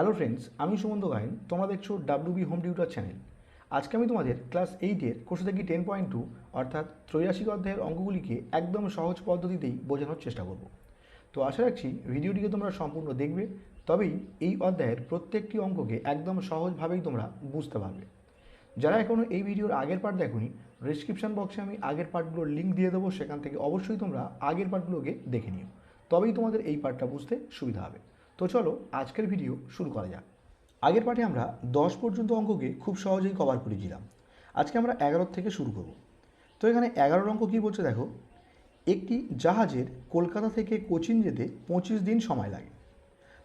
Hello friends আমি সুমন্ত গায়েন, তোমরা দেখছ W B home tutor channel আজকে আমি তোমাদের ক্লাস এইটের কোর্স থেকে টেন পয়েন্ট টু অর্থাৎ ত্রৈরাশিক অধ্যায়ের অঙ্কগুলিকে একদম সহজ পদ্ধতিতেই বোঝানোর চেষ্টা করব। তো আশা রাখছি ভিডিওটিকে তোমরা সম্পূর্ণ দেখবে, তবেই এই অধ্যায়ের প্রত্যেকটি অঙ্ককে একদম সহজভাবেই তোমরা বুঝতে পারবে। যারা এখনও এই ভিডিওর আগের পার্ট দেখোনি ডিসক্রিপশন বক্সে আমি আগের পার্টগুলোর লিঙ্ক দিয়ে দেবো, সেখান থেকে অবশ্যই তোমরা আগের পার্টগুলোকে দেখে নিও। তবেই তোমাদের এই পার্টটা বুঝতে সুবিধা হবে। তো চলো আজকের ভিডিও শুরু করা যাক। আগের পার্টে আমরা দশ পর্যন্ত অঙ্ককে খুব সহজেই কভার করেছিলাম আজকে আমরা এগারো থেকে শুরু করব। তো এখানে এগারোর অঙ্ক কী বলছে দেখো? একটি জাহাজের কলকাতা থেকে কোচিন যেতে পঁচিশ দিন সময় লাগে।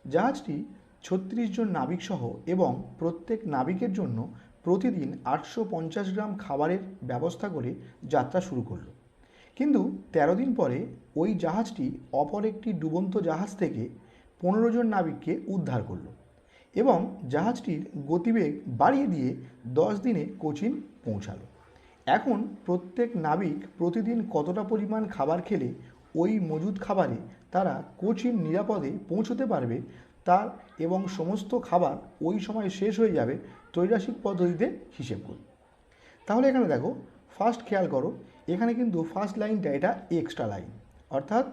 জাহাজটি ছত্রিশ জন নাবিকসহ এবং প্রত্যেক নাবিকের জন্য প্রতিদিন আটশো পঞ্চাশ গ্রাম খাবারের ব্যবস্থা করে যাত্রা শুরু করল। কিন্তু তেরো দিন পরে ওই জাহাজটি অপর একটি ডুবন্ত জাহাজ থেকে পনেরো জন নাবিককে উদ্ধার করল এবং জাহাজটির গতিবেগ বাড়িয়ে দিয়ে দশ দিনে কোচিন পৌঁছালো। এখন প্রত্যেক নাবিক প্রতিদিন কতটা পরিমাণ খাবার খেলে ওই মজুদ খাবারে তারা কোচিন নিরাপদে পৌঁছতে পারবে তার এবং সমস্ত খাবার ওই সময় শেষ হয়ে যাবে ত্রৈরাসিক পদ্ধতিতে হিসেব করি তাহলে এখানে দেখো ফার্স্ট খেয়াল করো, এখানে কিন্তু ফার্স্ট লাইনটা এটা এক্সট্রা লাইন অর্থাৎ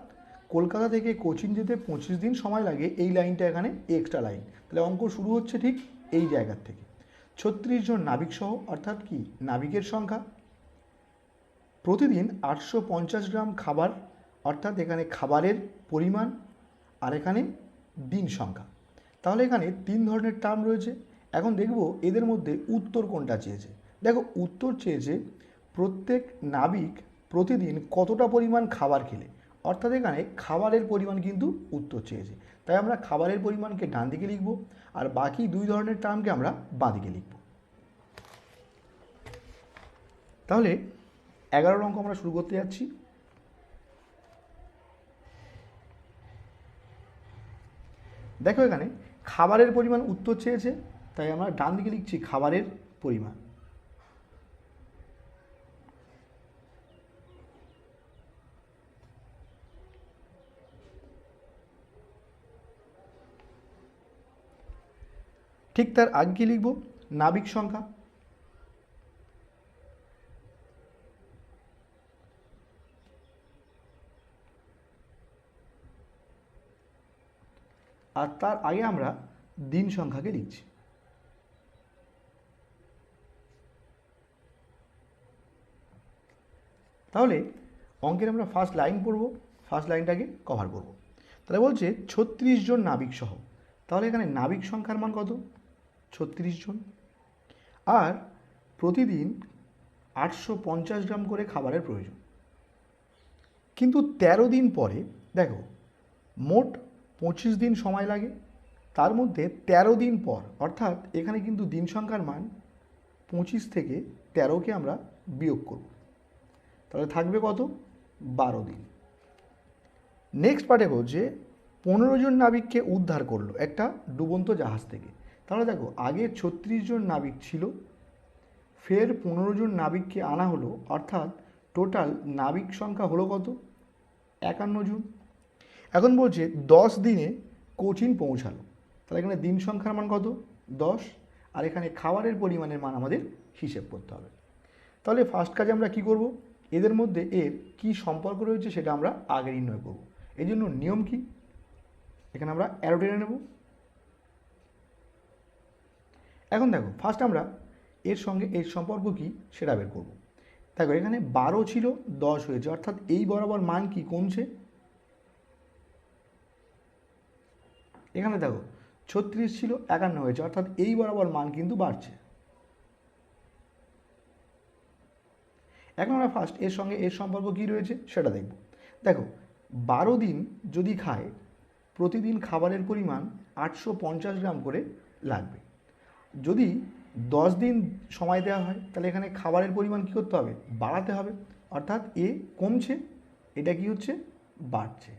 কলকাতা থেকে কোচিন যেতে পঁচিশ দিন সময় লাগে, এই লাইনটা এখানে এক্সট্রা লাইন তাহলে অঙ্ক শুরু হচ্ছে ঠিক এই জায়গার থেকে। ছত্রিশ জন নাবিক সহ, অর্থাৎ কি? নাবিকের সংখ্যা। প্রতিদিন আটশো পঞ্চাশ গ্রাম খাবার, অর্থাৎ এখানে খাবারের পরিমাণ আর এখানে দিন সংখ্যা। তাহলে এখানে তিন ধরনের টার্ম রয়েছে। এখন দেখব এদের মধ্যে উত্তর কোনটা চেয়েছে। দেখো, উত্তর চেয়েছে প্রত্যেক নাবিক প্রতিদিন কতটা পরিমাণ খাবার খেলে? অর্থাৎ এখানে খাবারের পরিমাণ কিন্তু উত্তর চেয়েছে। তাই আমরা খাবারের পরিমাণকে ডান দিকে লিখব আর বাকি দুই ধরনের টার্মকে আমরা বাঁ দিকে লিখব। তাহলে এগারো অঙ্ক আমরা শুরু করতে যাচ্ছি। দেখো এখানে খাবারের পরিমাণ উত্তর চেয়েছে, তাই আমরা ডান দিকে লিখছি খাবারের পরিমাণ। ঠিক তার আগে কি লিখব? নাবিক সংখ্যা। আর তার আগে আমরা দিন সংখ্যাকে লিখছি। তাহলে অঙ্কের আমরা ফার্স্ট লাইন পড়ব ফার্স্ট লাইনটাকে কভার করব। তাহলে বলছে ছত্রিশ জন নাবিক সহ। তাহলে এখানে নাবিক সংখ্যার মান কত? ছত্রিশ জন। আর প্রতিদিন আটশো পঞ্চাশ গ্রাম করে খাবারের প্রয়োজন। কিন্তু তেরো দিন পরে, দেখো, মোট পঁচিশ দিন সময় লাগে। তার মধ্যে ১৩ দিন পর, অর্থাৎ এখানে কিন্তু দিন সংখ্যার মান পঁচিশ থেকে তেরোকে আমরা বিয়োগ করব। তাহলে থাকবে কত? বারো দিন। নেক্সট পার্টে বলছে, পনেরো জন নাবিককে উদ্ধার করল একটা ডুবন্ত জাহাজ থেকে। তাহলে দেখো, আগে ছত্রিশ জন নাবিক ছিল, ফের পনেরো জন নাবিককে আনা হলো, অর্থাৎ টোটাল নাবিক সংখ্যা হলো কত? একান্ন জন। এখন বলছে দশ দিনে কোচিন পৌঁছালো। তাহলে এখানে দিন সংখ্যার মান কত? দশ। আর এখানে খাবারের পরিমাণের মান আমাদের হিসেব করতে হবে। তাহলে ফার্স্ট কাজে আমরা কি করব? এদের মধ্যে এর কি সম্পর্ক রয়েছে সেটা আমরা আগে নির্ণয় করব। এই জন্য নিয়ম কি? এখানে আমরা অ্যারো টেনে নেব। এখন দেখো ফার্স্ট আমরা এর সঙ্গে এর সম্পর্ক কি সেটা বের করব। দেখো, এখানে বারো ছিল, দশ হয়েছে। অর্থাৎ এই বরাবর মান কি কমছে? এখানে দেখো, ছত্রিশ ছিল, একান্ন হয়েছে। অর্থাৎ এই বরাবর মান কিন্তু বাড়ছে। এখন আমরা ফার্স্ট এর সঙ্গে এর সম্পর্ক কী রয়েছে সেটা দেখব। দেখো, বারো দিন যদি খায়, প্রতিদিন খাবারের পরিমাণ আটশো পঞ্চাশ গ্রাম করে লাগবে। যদি দশ দিন সময় দেওয়া হয়, তাহলে এখানে খাবারের পরিমাণ কী করতে হবে? বাড়াতে হবে। অর্থাৎ এ কমছে, এটা কি হচ্ছে? বাড়ছে।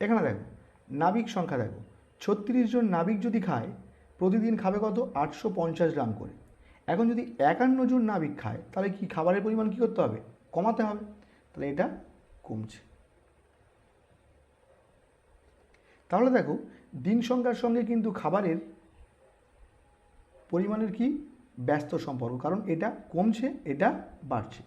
এখানে দেখো, নাবিক সংখ্যা দেখো। ছত্রিশ জন নাবিক যদি খায়, প্রতিদিন খাবে কত? আটশো পঞ্চাশ গ্রাম করে। এখন যদি একান্ন জন নাবিক খায়, তাহলে কি খাবারের পরিমাণ কী করতে হবে? কমাতে হবে। তাহলে এটা কমছে। তাহলে দেখো দিন সংখ্যার সঙ্গে কিন্তু খাবারের পরিমাণের কি? ব্যস্ত সম্পর্ক। কারণ এটা কমছে, এটা বাড়ছে।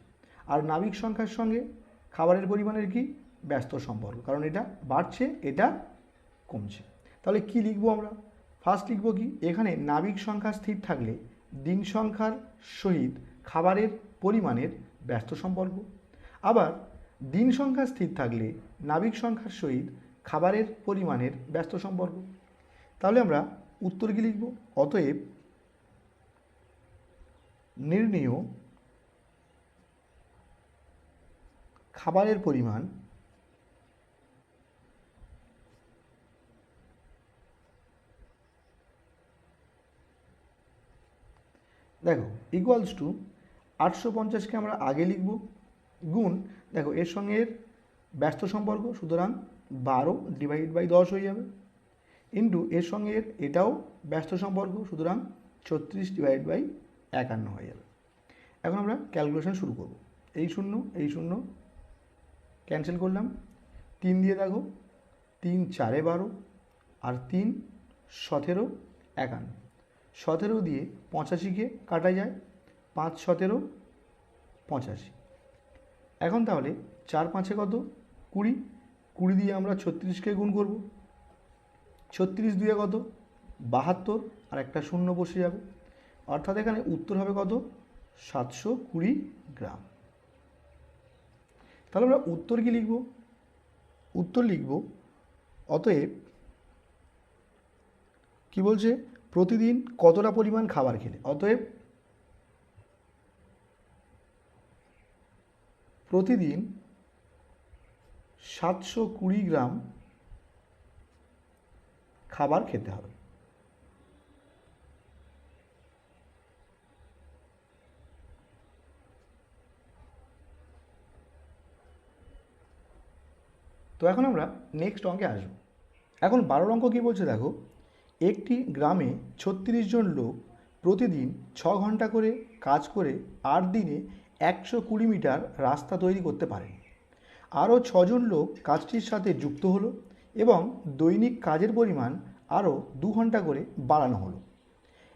আর নাবিক সংখ্যার সঙ্গে খাবারের পরিমাণের কি? ব্যস্ত সম্পর্ক। কারণ এটা বাড়ছে, এটা কমছে। তাহলে কি লিখব আমরা? ফার্স্ট লিখব কি? এখানে নাবিক সংখ্যা স্থির থাকলে দিন সংখ্যার সহিত খাবারের পরিমাণের ব্যস্ত সম্পর্ক। আবার দিন সংখ্যা স্থির থাকলে নাবিক সংখ্যার সহিত খাবারের পরিমাণের ব্যস্ত সম্পর্ক। তাহলে আমরা উত্তর কি লিখব? অতএব নির্ণেয় খাবারের পরিমাণ দেখো ইকুয়ালস টু আটশো পঞ্চাশকে আমরা আগে লিখব, গুণ, দেখো, এর সঙ্গে ব্যস্ত সম্পর্ক, সুতরাং বারো ডিভাইড বাই দশ হয়ে যাবে। ইন্টু এর সঙ্গে এর এটাও ব্যস্ত সম্পর্ক, সুতরাং ছত্রিশ ডিভাইড বাই একান্ন হয়ে যাবে। এখন আমরা ক্যালকুলেশন শুরু করব। এই শূন্য এই শূন্য ক্যান্সেল করলাম। তিন দিয়ে দেখো তিন চারে বারো, আর তিন সতেরো একান্ন। সতেরো দিয়ে পঁচাশিকে কাটা যায়, পাঁচ সতেরো পঁচাশি। এখন তাহলে চার পাঁচে কত? কুড়ি। কুড়ি দিয়ে আমরা ছত্রিশকে গুণ করব। ছত্রিশ দুয়ে কত? বাহাত্তর, আর একটা শূন্য বসে যাবে। অর্থাৎ এখানে উত্তর হবে কত? সাতশো কুড়ি গ্রাম। তাহলে আমরা উত্তর কি লিখব? উত্তর লিখব, অতএব কি বলছে? প্রতিদিন কতটা পরিমাণ খাবার খেলে? অতএব প্রতিদিন সাতশো কুড়ি গ্রাম খাবার খেতে হবে। তো এখন আমরা নেক্সট অঙ্কে আসব। এখন বারোর অঙ্ক কী বলছে দেখো, একটি গ্রামে ছত্রিশ জন লোক প্রতিদিন ছ ঘণ্টা করে কাজ করে আট দিনে একশো কুড়ি মিটার রাস্তা তৈরি করতে পারেন। আরও ছজন লোক কাজটির সাথে যুক্ত হলো এবং দৈনিক কাজের পরিমাণ আরও দু ঘণ্টা করে বাড়ানো হলো।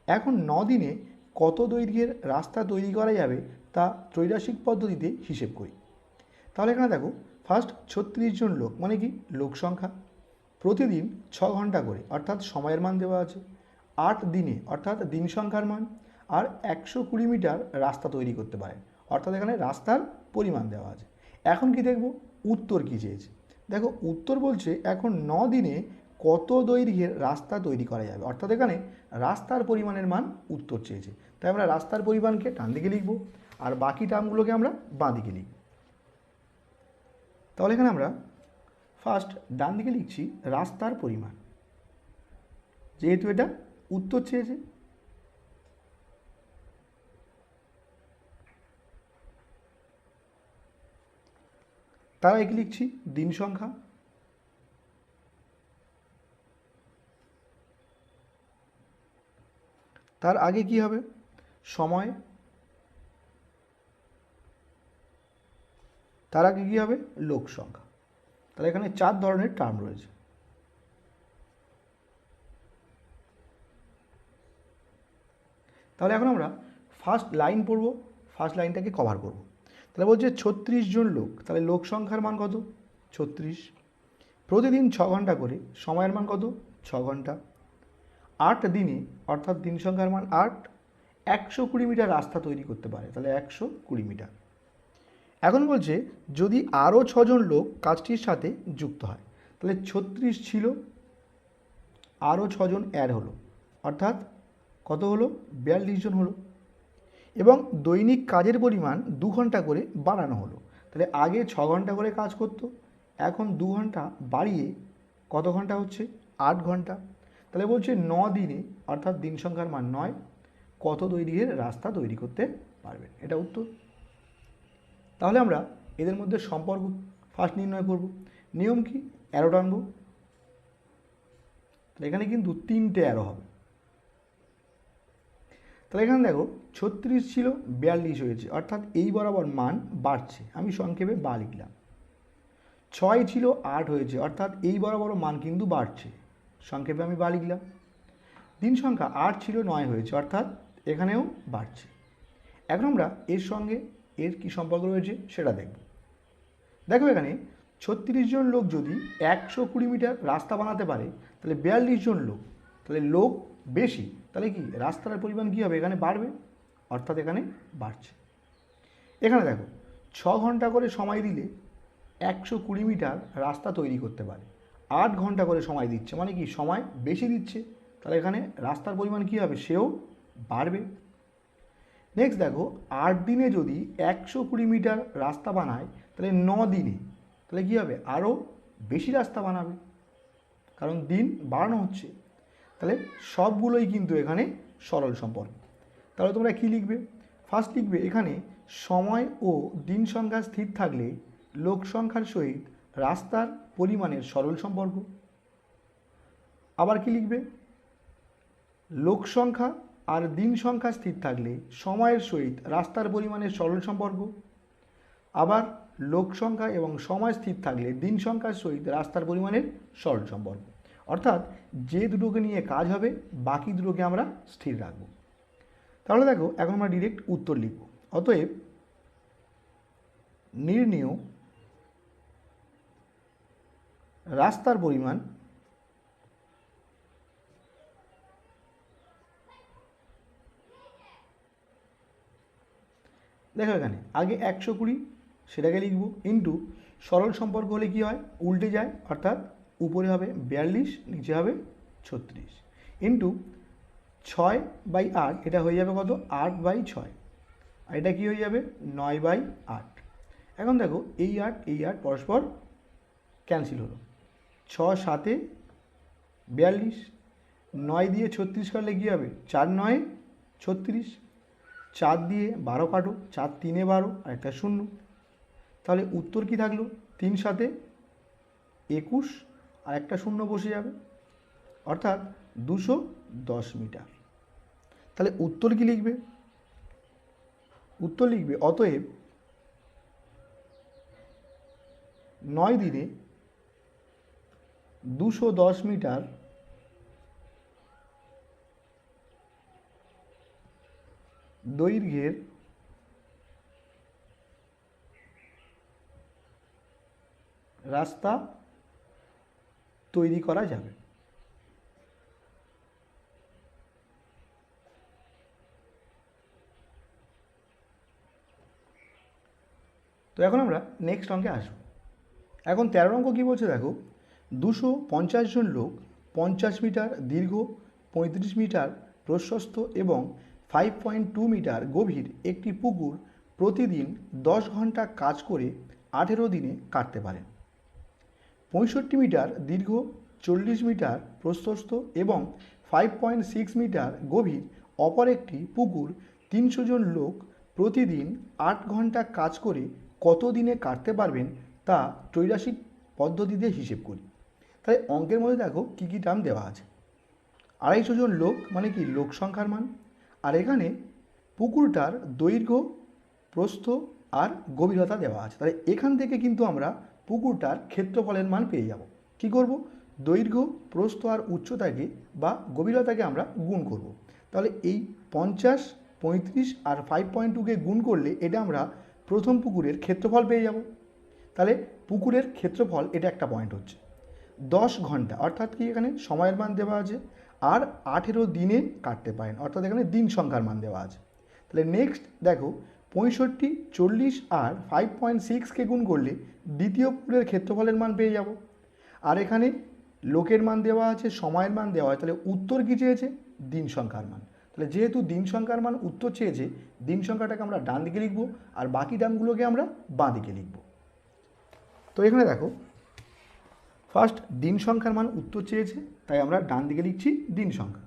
এখন ন দিনে কত দৈর্ঘ্যের রাস্তা তৈরি করা যাবে তা ত্রৈরাসিক পদ্ধতিতে হিসেব করি। তাহলে এখানে দেখো ফার্স্ট ছত্রিশ জন লোক মানে কি? লোক সংখ্যা। প্রতিদিন ছ ঘণ্টা করে, অর্থাৎ সময়ের মান দেওয়া আছে। আট দিনে, অর্থাৎ দিন সংখ্যার মান। আর একশো কুড়ি মিটার রাস্তা তৈরি করতে পারে। অর্থাৎ এখানে রাস্তার পরিমাণ দেওয়া আছে। এখন কি দেখব? উত্তর কী চেয়েছে? দেখো, উত্তর বলছে এখন ন দিনে কত দৈর্ঘ্যের রাস্তা তৈরি করা যাবে? অর্থাৎ এখানে রাস্তার পরিমাণের মান উত্তর চেয়েছে। তাই আমরা রাস্তার পরিমাণকে ডান দিকে লিখব আর বাকি টার্মগুলোকে আমরা বাঁ দিকে লিখব। তাহলে এখানে আমরা ফার্স্ট ডান দিকে লিখছি রাস্তার পরিমাণ। যেহেতু এটা উত্তর চেয়েছে তারা একে লিখছি দিন সংখ্যা। তার আগে কি হবে? সময়। তার আগে কী হবে? লোক সংখ্যা। তাহলে এখানে চার ধরনের টার্ম রয়েছে। তাহলে এখন আমরা ফার্স্ট লাইন পড়ব। ফার্স্ট লাইনটাকে কভার করব। তাহলে বলছে ছত্রিশ জন লোক, তাহলে লোক সংখ্যার মান কত? ছত্রিশ। প্রতিদিন ছ ঘণ্টা করে, সময়ের মান কত? ছ ঘণ্টা। আট দিনে, অর্থাৎ দিন সংখ্যার মান আট, একশো কুড়ি মিটার রাস্তা তৈরি করতে পারে, তাহলে একশো কুড়ি মিটার। এখন বলছে, যদি আরও ছজন লোক কাজটির সাথে যুক্ত হয়, তাহলে ছত্রিশ ছিল আরও ছজন অ্যাড হলো, অর্থাৎ কত হলো? বিয়াল্লিশ জন হলো। এবং দৈনিক কাজের পরিমাণ দু ঘণ্টা করে বাড়ানো হলো। তাহলে আগে ছ ঘণ্টা করে কাজ করতো, এখন দু ঘণ্টা বাড়িয়ে কত ঘণ্টা হচ্ছে? আট ঘণ্টা। তাহলে বলছে ন দিনে, অর্থাৎ দিন সংখ্যার মান নয়, কত দৈর্ঘ্যের রাস্তা তৈরি করতে পারবেন? এটা উত্তর। তাহলে আমরা এদের মধ্যে সম্পর্ক ফার্স্ট নির্ণয় করব। নিয়ম কি? অ্যারো টানবো। এখানে কিন্তু তিনটে অ্যারো হবে। তাহলে এখানে দেখো ছত্রিশ ছিল, বিয়াল্লিশ হয়েছে। অর্থাৎ এই বরাবর মান বাড়ছে। আমি সংক্ষেপে বা লিখলাম। ছয় ছিল, আট হয়েছে। অর্থাৎ এই বরাবর মান কিন্তু বাড়ছে। সংক্ষেপে আমি বা লিখলাম। দিন সংখ্যা আট ছিল, নয় হয়েছে। অর্থাৎ এখানেও বাড়ছে। এখন আমরা এর সঙ্গে এর কি সম্পর্ক রয়েছে সেটা দেখব। দেখো এখানে ছত্রিশ জন লোক যদি একশো কুড়ি মিটার রাস্তা বানাতে পারে, তাহলে বিয়াল্লিশ জন লোক, তাহলে লোক বেশি। তাহলে কি রাস্তার পরিমাণ কী হবে? এখানে বাড়বে, অর্থাৎ এখানে বাড়ছে। এখানে দেখো, ছ ঘণ্টা করে সময় দিলে একশো কুড়ি মিটার রাস্তা তৈরি করতে পারে। আট ঘণ্টা করে সময় দিচ্ছে মানে কি সময় বেশি দিচ্ছে, তাহলে এখানে রাস্তার পরিমাণ কী হবে? সেও বাড়বে। নেক্সট দেখো, আট দিনে যদি একশো কুড়ি মিটার রাস্তা বানায়, তাহলে ন দিনে, তাহলে কী হবে? আরও বেশি রাস্তা বানাবে। কারণ দিন বাড়ানো হচ্ছে। তাহলে সবগুলোই কিন্তু এখানে সরল সম্পর্ক। তাহলে তোমরা কী লিখবে? ফার্স্ট লিখবে, এখানে সময় ও দিন সংখ্যা স্থির থাকলে লোক সংখ্যার সহিত রাস্তার পরিমাণের সরল সম্পর্ক। আবার কি লিখবে? লোক সংখ্যা আর দিন সংখ্যা স্থির থাকলে সময়ের সহিত রাস্তার পরিমাণের সরল সম্পর্ক। আবার লোক সংখ্যা এবং সময় স্থির থাকলে দিন সংখ্যার সহিত রাস্তার পরিমাণের সরল সম্পর্ক। অর্থাৎ যে দুটোকে নিয়ে কাজ হবে, বাকি দুটোকে আমরা স্থির রাখব। তাহলে দেখো, এখন আমরা ডিরেক্ট উত্তর লিখব। অতএব নির্ণেয় রাস্তার পরিমাণ দেখো এখানে, আগে একশো কুড়ি, সেটাকে লিখব। ইন্টু সরল সম্পর্ক হলে কি হয়? উল্টে যায়, অর্থাৎ উপরে হবে বিয়াল্লিশ, নিচে হবে ছত্রিশ। ইন্টু ছয় বাই আট, এটা হয়ে যাবে কত? আট বাই ছয়। আর এটা কী হয়ে যাবে? নয় বাই আট। এখন দেখো, এই আট এই আট পরস্পর ক্যান্সেল হলো। ছ সাতে বিয়াল্লিশ, নয় দিয়ে ছত্রিশ কাটলে কী হবে? চার নয়, ছত্রিশ। চার দিয়ে বারো কাটো, চার তিনে বারো, আর একটা শূন্য। তাহলে উত্তর কি থাকল? তিন সাথে একুশ আর একটা শূন্য বসে যাবে। অর্থাৎ দুশো দশ মিটার। তাহলে উত্তর কি লিখবে? উত্তর লিখবে, অতএব নয় দিনে দুশো দশ মিটার দৈর্ঘ্যের রাস্তা তৈরি করা যাবে। তো এখন আমরা নেক্সট অঙ্কে আসব। এখন তেরো অঙ্ক কী বলছে দেখো, দুশো পঞ্চাশ জন লোক পঞ্চাশ মিটার দীর্ঘ, পঁয়ত্রিশ মিটার প্রশস্ত এবং ফাইভ পয়েন্ট টু মিটার গভীর একটি পুকুর প্রতিদিন দশ ঘণ্টা কাজ করে আঠেরো দিনে কাটতে পারেন। পঁয়ষট্টি মিটার দীর্ঘ, চল্লিশ মিটার প্রশস্ত এবং ফাইভ পয়েন্ট সিক্স মিটার গভীর। অপর একটি পুকুর, তিনশো জন লোক প্রতিদিন আট ঘণ্টা কাজ করে কত দিনে কাটতে পারবেন তা ত্রৈরাসিক পদ্ধতিতে হিসেব করি। তাই অঙ্কের মধ্যে দেখো কী কী টার্ম দেওয়া আছে। আড়াইশো জন লোক মানে কি লোক সংখ্যার মান? আর এখানে পুকুরটার দৈর্ঘ্য, প্রস্থ আর গভীরতা দেওয়া আছে। তাহলে এখান থেকে কিন্তু আমরা পুকুরটার ক্ষেত্রফলের মান পেয়ে যাব। কি করব? দৈর্ঘ্য, প্রস্থ আর উচ্চতাকে বা গভীরতাকে আমরা গুণ করব। তাহলে এই পঞ্চাশ, পঁয়ত্রিশ আর ফাইভ পয়েন্ট টুকে গুণ করলে এটা আমরা প্রথম পুকুরের ক্ষেত্রফল পেয়ে যাব। তাহলে পুকুরের ক্ষেত্রফল এটা একটা পয়েন্ট হচ্ছে। দশ ঘণ্টা, অর্থাৎ কি এখানে সময়ের মান দেওয়া আছে? আর আঠেরো দিনে কাটতে পারেন, অর্থাৎ এখানে দিন সংখ্যার মান দেওয়া আছে। তাহলে নেক্সট দেখো পঁয়ষট্টি, চল্লিশ আর ফাইভ পয়েন্ট সিক্সকে গুণ করলে দ্বিতীয় পুকুরের ক্ষেত্রফলের মান পেয়ে যাব। আর এখানে লোকের মান দেওয়া আছে, সময়ের মান দেওয়া হয় তাহলে উত্তর কী চেয়েছে? দিন সংখ্যার মান। তাহলে যেহেতু দিন সংখ্যার মান উত্তর চেয়েছে, দিন সংখ্যাটাকে আমরা ডান দিকে লিখব আর বাকি দামগুলোকে আমরা বাঁ দিকে লিখব। তো এখানে দেখো ফার্স্ট দিন সংখ্যার মান উত্তর চেয়েছে, তাই আমরা ডান দিকে লিখছি দিন সংখ্যা।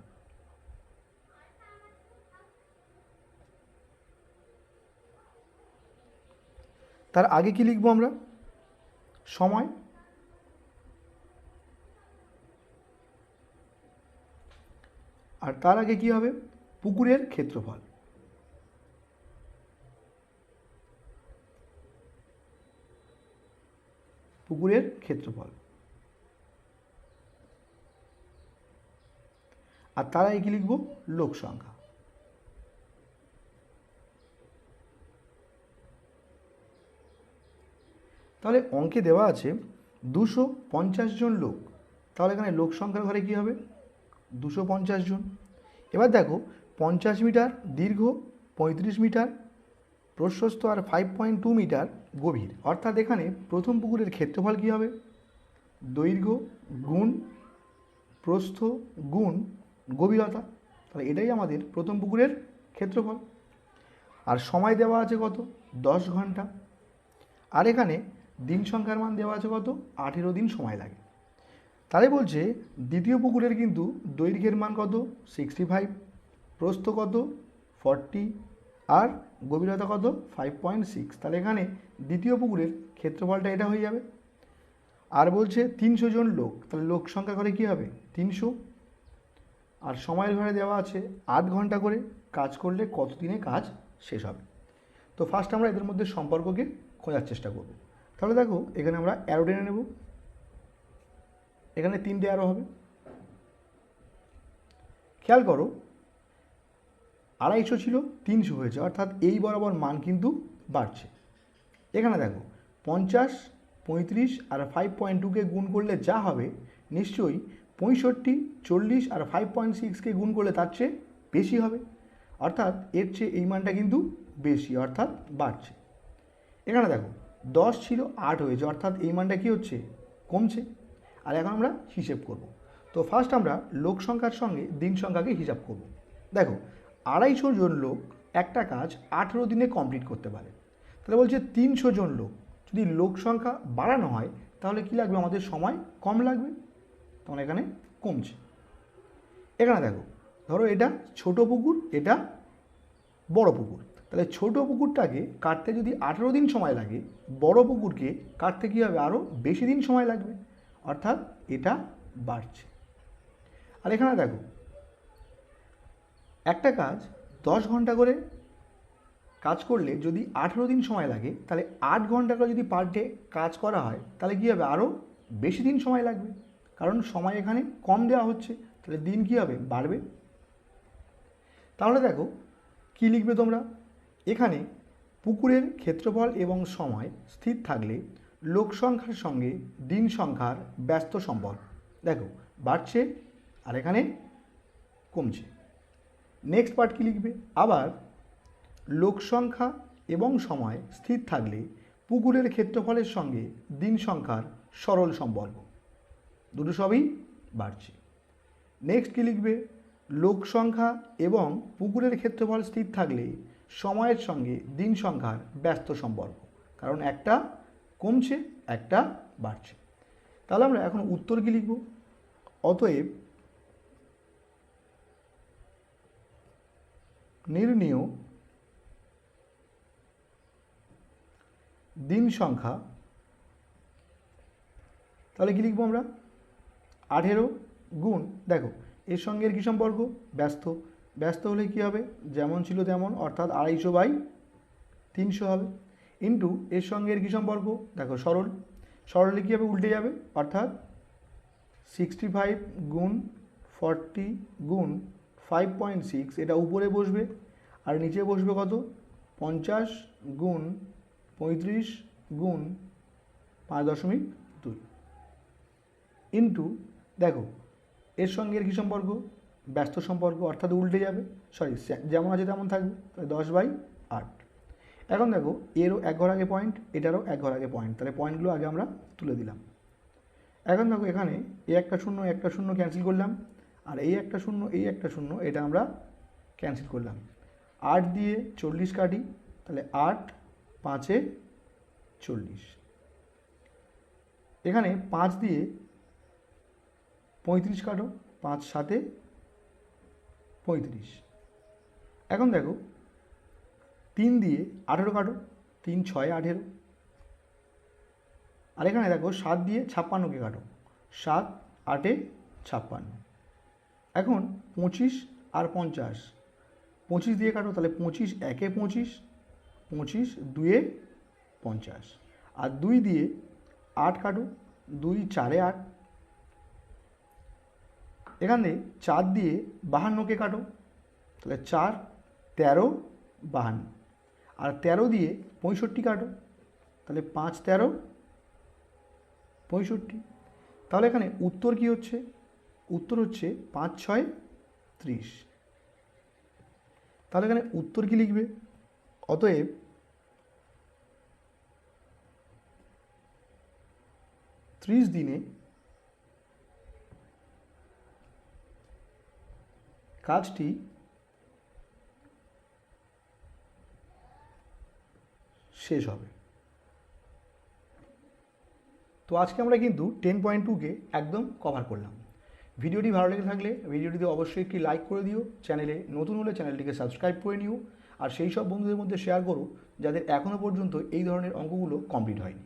তার আগে কি লিখব আমরা? সময়। আর তার আগে কি হবে? পুকুরের ক্ষেত্রফল। পুকুরের ক্ষেত্রফল। আর তারাই কি লিখব? লোক সংখ্যা। তাহলে অঙ্কে দেওয়া আছে দুশো জন লোক। তাহলে এখানে লোক সংখ্যার ঘরে কী হবে? দুশো জন। এবার দেখো, পঞ্চাশ মিটার দীর্ঘ, পঁয়ত্রিশ মিটার, প্রশস্ত আর ফাইভ পয়েন্ট টু মিটার গভীর। অর্থাৎ এখানে প্রথম পুকুরের ক্ষেত্রফল কী হবে? দৈর্ঘ্য, গুণ, প্রস্থ, গুণ, গভীরতা। তাহলে এটাই আমাদের প্রথম পুকুরের ক্ষেত্রফল। আর সময় দেওয়া আছে কত? দশ ঘণ্টা। আর এখানে দিন সংখ্যার মান দেওয়া আছে কত? আঠেরো দিন সময় লাগে। তাহলে বলছে, দ্বিতীয় পুকুরের কিন্তু দৈর্ঘ্যের মান কত? সিক্সটি ফাইভ প্রস্থ কত? ফর্টি আর গভীরতা কত? ফাইভ পয়েন্ট সিক্স তাহলে এখানে দ্বিতীয় পুকুরের ক্ষেত্রফলটা এটা হয়ে যাবে। আর বলছে, তিনশো জন লোক। তাহলে লোক সংখ্যা করে কী হবে? তিনশো। আর সময়ের ঘরে দেওয়া আছে আট ঘণ্টা করে। কাজ করলে কত দিনে কাজ শেষ হবে? তো ফার্স্ট আমরা এদের মধ্যে সম্পর্ককে খোঁজার চেষ্টা করব। তাহলে দেখো, এখানে আমরা অ্যারো টেনে নেব। এখানে তিনটে অ্যারো হবে। খেয়াল করো, আড়াইশো ছিল, তিনশো হয়েছে। অর্থাৎ এই বরাবর মান কিন্তু বাড়ছে। এখানে দেখো, পঞ্চাশ, পঁয়ত্রিশ আর ফাইভ পয়েন্ট টুকে গুণ করলে যা হবে, নিশ্চয়ই পঁয়ষট্টি, চল্লিশ আর ফাইভ পয়েন্ট সিক্সকে গুণ করলে তার চেয়ে বেশি হবে। অর্থাৎ এর চেয়ে এই মানটা কিন্তু বেশি, অর্থাৎ বাড়ছে। এখানে দেখো দশ ছিল আট হয়েছে, অর্থাৎ এই মানটা কী হচ্ছে? কমছে। আর এখন আমরা হিসেব করব। তো ফার্স্ট আমরা লোক সংখ্যার সঙ্গে দিন সংখ্যাকে হিসাব করব। দেখো, আড়াইশো জন লোক একটা কাজ আঠেরো দিনে কমপ্লিট করতে পারে। তাহলে বলছে তিনশো জন লোক। যদি লোক সংখ্যা বাড়ানো হয়, তাহলে কী লাগবে? আমাদের সময় কম লাগবে। তখন এখানে কমছে। এখানে দেখো, ধরো এটা ছোট পুকুর, এটা বড় পুকুর। তাহলে ছোট পুকুরটাকে কাটতে যদি আঠেরো দিন সময় লাগে, বড় পুকুরকে কাটতে কী হবে? আরও বেশি দিন সময় লাগবে। অর্থাৎ এটা বাড়ছে। আর এখানে দেখো, একটা কাজ দশ ঘণ্টা করে কাজ করলে যদি আঠেরো দিন সময় লাগে, তাহলে আট ঘণ্টা করে যদি পার ডে কাজ করা হয়, তাহলে কী হবে? আরও বেশি দিন সময় লাগবে। কারণ সময় এখানে কম দেওয়া হচ্ছে, তাহলে দিন কী হবে? বাড়বে। তাহলে দেখো, কী লিখবে তোমরা? এখানে পুকুরের ক্ষেত্রফল এবং সময় স্থির থাকলে লোক সংখ্যার সঙ্গে দিন সংখ্যার ব্যস্ত সম্পর্ক দেখো, বাড়ছে আর এখানে কমছে। নেক্সট পার্ট কী লিখবে? আবার লোক সংখ্যা এবং সময় স্থির থাকলে পুকুরের ক্ষেত্রফলের সঙ্গে দিন সংখ্যার সরল সম্পর্ক। দুটো সবই বাড়ছে। নেক্সট কী লিখবে? লোক সংখ্যা এবং পুকুরের ক্ষেত্রফল স্থির থাকলে সময়ের সঙ্গে দিন সংখ্যার ব্যস্ত সম্পর্ক। কারণ একটা কমছে, একটা বাড়ছে। তাহলে আমরা এখন উত্তর কী লিখব? অতএব নির্ণীয় দিন সংখ্যা, তাহলে কী লিখব আমরা? আঠেরো গুণ, দেখো, এর সঙ্গে এর কী সম্পর্ক? ব্যস্ত। ব্যস্ত হলে কী হবে? যেমন ছিল তেমন, অর্থাৎ আড়াইশো বাই তিনশো হবে। ইন্টু এর সঙ্গে এর কী সম্পর্ক? দেখো, সরল। সরলে কী হবে? উল্টে যাবে। অর্থাৎ সিক্সটি ফাইভ গুণ ফর্টি গুণ ফাইভ পয়েন্ট সিক্স এটা উপরে বসবে। আর নিচে বসবে কত? পঞ্চাশ গুণ পঁয়ত্রিশ গুণ পাঁচ দশমিক দুই। ইন্টু দেখো, এর সঙ্গে এর কী সম্পর্ক? ব্যস্ত সম্পর্ক অর্থাৎ উল্টে যাবে। সরি যেমন আছে তেমন থাকবে। তাহলে দশ বাই আট। এখন দেখো, এরও এক ঘর আগে পয়েন্ট এটারও এক ঘর আগে পয়েন্ট তাহলে পয়েন্টগুলো আগে আমরা তুলে দিলাম। এখন দেখো এখানে এই একটা শূন্য একটা শূন্য ক্যান্সেল করলাম। আর এই একটা শূন্য, এই একটা শূন্য, এটা আমরা ক্যান্সেল করলাম। আট দিয়ে চল্লিশ কাটি, তাহলে আট পাঁচে চল্লিশ। এখানে পাঁচ দিয়ে পঁয়ত্রিশ কাটো, পাঁচ সাতে পঁয়ত্রিশ। এখন দেখো, তিন দিয়ে আঠেরো কাটো, তিন ছয় আঠেরো। আর এখানে দেখো, সাত দিয়ে ছাপ্পান্নকে কাটো, সাত আটে ছাপ্পান্ন। এখন পঁচিশ আর পঞ্চাশ, পঁচিশ দিয়ে কাটো, তাহলে পঁচিশ একে পঁচিশ পঁচিশ দুয়ে পঞ্চাশ। আর দুই দিয়ে আট কাটো, দুই চারে আট এখানে চার দিয়ে বাহান্নকে কাটো। তাহলে চার, তেরো, বাহান্ন। আর তেরো দিয়ে পঁয়ষট্টি কাটো। তাহলে পাঁচ, তেরো, পঁয়ষট্টি। তাহলে এখানে উত্তর কি হচ্ছে? উত্তর হচ্ছে পাঁচ, ছয়, ত্রিশ। তাহলে এখানে উত্তর কি লিখবে? অতএব ত্রিশ দিনে কাজটি শেষ হবে। তো আজকে আমরা কিন্তু টেন পয়েন্ট টুকে একদম কভার করলাম। ভিডিওটি ভালো লেগে থাকলে ভিডিওটিতে অবশ্যই একটি লাইক করে দিও চ্যানেলে নতুন হলে চ্যানেলটিকে সাবস্ক্রাইব করে নিও, আর সেই সব বন্ধুদের মধ্যে শেয়ার করো, যাদের এখনও পর্যন্ত এই ধরনের অঙ্কগুলো কমপ্লিট হয়নি।